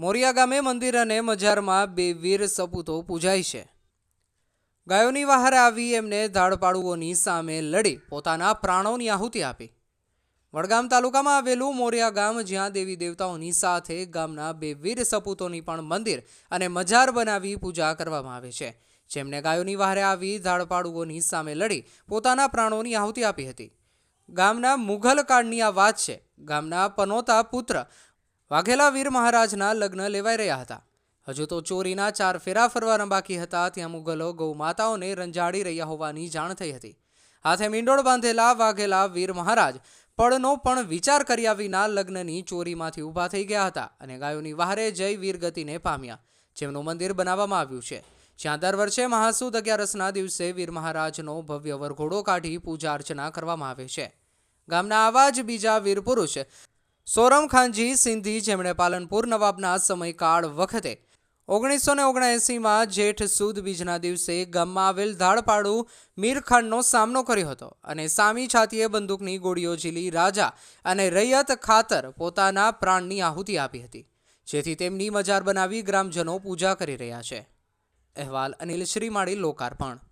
મોરિયા ગામે મંદિર અને મજારમાં બે વીર સપૂતો પૂજાય છે. ગાયોની બહાર આવી એમને ધાડપાડુઓની સામે લડી પોતાના પ્રાણોની આહુતિ આપી. વડગામ તાલુકામાં આવેલું મોરિયા ગામ, જ્યાં દેવી દેવતાઓની સાથે ગામના બે વીર સપૂતોની પણ મંદિર અને મજાર બનાવી પૂજા કરવામાં આવે છે. જેમને ગાયોની વહારે આવી ધાડપાડુઓની સામે લડી પોતાના પ્રાણોની આહુતિ આપી હતી. ગામના મુઘલ કાળની આ વાત છે. ગામના પનોતા પુત્ર વાઘેલા વીર મહારાજના લગ્ન લેવાઈ રહ્યા હતા. હજુ તો ચોરીના ચાર ફેરા ફરવાના બાકી હતા, ત્યાં મુગલો ગૌમાતાઓને રંજાડી રહ્યા હોવાની જાણ થઈ હતી. હાથે મીંડોળ બાંધેલા વાઘેલા વીર મહારાજ પડનો પણ વિચાર કર્યા વિના લગ્નની ચોરીમાંથી ઊભા થઈ ગયા હતા અને ગાયોની વહારે જય વીરગતિને પામ્યા. જેમનું મંદિર બનાવવામાં આવ્યું છે. જ્યાં દર વર્ષે મહાસુદ અગિયારસના દિવસે વીર મહારાજનો ભવ્ય વરઘોડો કાઢી પૂજા અર્ચના કરવામાં આવે છે. ગામના આવા જ બીજા વીર પુરુષ સોરમ ખાનજી સિંધી, જેમણે પાલનપુર નવાબના સમયકાળ વખતે ઓગણીસો ને ઓગણએંસીમાં જેઠ સુદ બીજના દિવસે ગામમાં આવેલ ધાડપાડુ મીરખાનનો સામનો કર્યો હતો અને સામી છાતીએ બંદૂકની ગોળીઓ ઝીલી રાજા અને રૈયત ખાતર પોતાના પ્રાણની આહુતિ આપી હતી, જેથી તેમની મજાર બનાવી ગ્રામજનો પૂજા કરી રહ્યા છે. અહેવાલ અનિલ શ્રીમાળી, લોકાર્પણ.